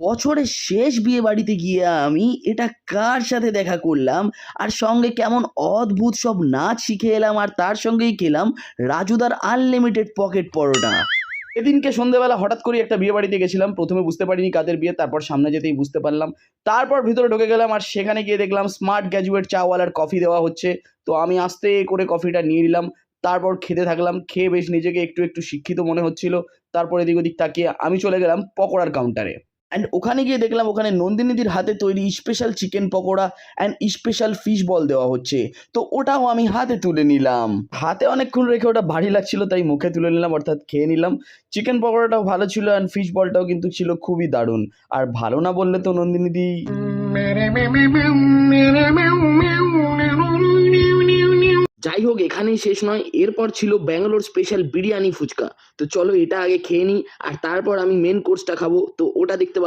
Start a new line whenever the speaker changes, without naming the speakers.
বছরের শেষ বিয়ে বাড়িতে গিয়ে আমি এটা কার সাথে দেখা করলাম? আর সঙ্গে কেমন অদ্ভুত সব নাচ শিখে এলাম, আর তার সঙ্গেই খেলাম রাজুদার আনলিমিটেড পকেট পরোটা। এদিনকে সন্ধ্যেবেলা হঠাৎ করে একটা বিয়ে বাড়িতে গেছিলাম, প্রথমে বুঝতে পারিনি কাদের বিয়ে, তারপর সামনে যেতেই বুঝতে পারলাম। তারপর ভিতরে ঢুকে গেলাম, আর সেখানে গিয়ে দেখলাম স্মার্ট গ্র্যাজুয়েট চাওয়ালার কফি দেওয়া হচ্ছে। তো আমি আস্তে করে কফিটা নিয়ে নিলাম, তারপর খেতে থাকলাম, খেয়ে বেশ নিজেকে একটু একটু শিক্ষিত মনে হচ্ছিল। তারপর এদিক ওদিক তাকিয়ে আমি চলে গেলাম পকোড়ার কাউন্টারে অ্যান্ড ওখানে গিয়ে দেখলাম ওখানে নন্দিনীদির হাতে তৈরি special chicken pakora and special fish ball দেওয়া হচ্ছে। তো ওটাও আমি হাতে তুলে নিলাম। হাতে অনেকক্ষণ রেখে ওটা ভারী লাগছিল, তাই মুখে তুলে নিলাম, অর্থাৎ খেয়ে নিলাম। চিকেন পকোড়াটাও ভালো ছিল অ্যান্ড ফিশ বলটাও কিন্তু ছিল খুবই দারুণ। আর ভালো না বললে তো নন্দিনীদি যাই হোক এখানেই শেষ নয়। এরপর ছিল ব্যাঙ্গালোর স্পেশাল বিরিয়ানি ফুচকা। তো চলো এটা আগে খেয়ে নিই, আর তারপর আমি মেন কোর্সটা খাব। তো ওটা দেখতে পাবে